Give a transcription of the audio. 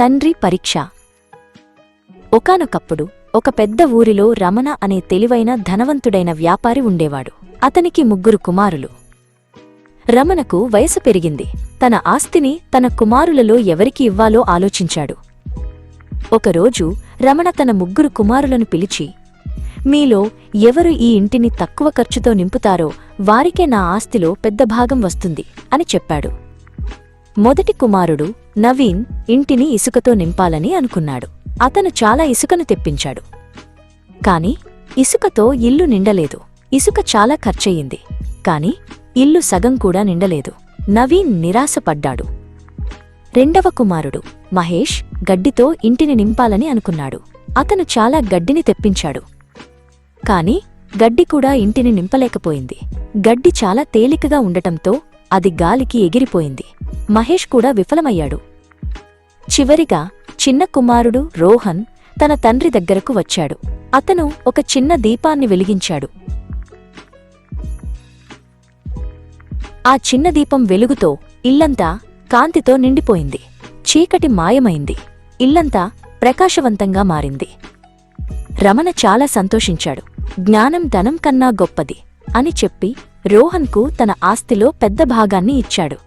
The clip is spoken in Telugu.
తండ్రి పరీక్ష. ఒకానొకప్పుడు ఒక పెద్ద ఊరిలో రమణ అనే తెలివైన ధనవంతుడైన వ్యాపారి ఉండేవాడు. అతనికి ముగ్గురు కుమారులు. రమణకు వయసు పెరిగింది. తన ఆస్తిని తన కుమారులలో ఎవరికి ఇవ్వాలో ఆలోచించాడు. ఒకరోజు రమణ తన ముగ్గురు కుమారులను పిలిచి మీలో ఎవరు ఈ ఇంటిని తక్కువ ఖర్చుతో నింపుతారో వారికే నా ఆస్తిలో పెద్ద భాగం వస్తుంది అని చెప్పాడు. మొదటి కుమారుడు నవీన్ ఇంటిని ఇసుకతో నింపాలని అనుకున్నాడు. అతను చాలా ఇసుకను తెప్పించాడు. కాని ఇసుకతో ఇల్లు నిండలేదు. ఇసుక చాలా ఖర్చయింది. కాని ఇల్లు సగం కూడా నిండలేదు. నవీన్ నిరాశపడ్డాడు. రెండవ కుమారుడు మహేష్ గడ్డితో ఇంటిని నింపాలని అనుకున్నాడు. అతను చాలా గడ్డిని తెప్పించాడు. కాని గడ్డి కూడా ఇంటిని నింపలేకపోయింది. గడ్డి చాలా తేలికగా ఉండటంతో అది గాలికి ఎగిరిపోయింది. మహేష్ కూడా విఫలమయ్యాడు. చివరిగా చిన్న కుమారుడు రోహన్ తన తండ్రి దగ్గరకు వచ్చాడు. అతను ఒక చిన్న దీపాన్ని వెలిగించాడు. ఆ చిన్న దీపం వెలుగుతో ఇల్లంతా కాంతితో నిండిపోయింది. చీకటి మాయమైంది. ఇల్లంతా ప్రకాశవంతంగా మారింది. రమణ చాలా సంతోషించాడు. జ్ఞానం ధనం కన్నా గొప్పది అని చెప్పి రోహన్కు తన ఆస్తిలో పెద్ద భాగాన్ని ఇచ్చాడు.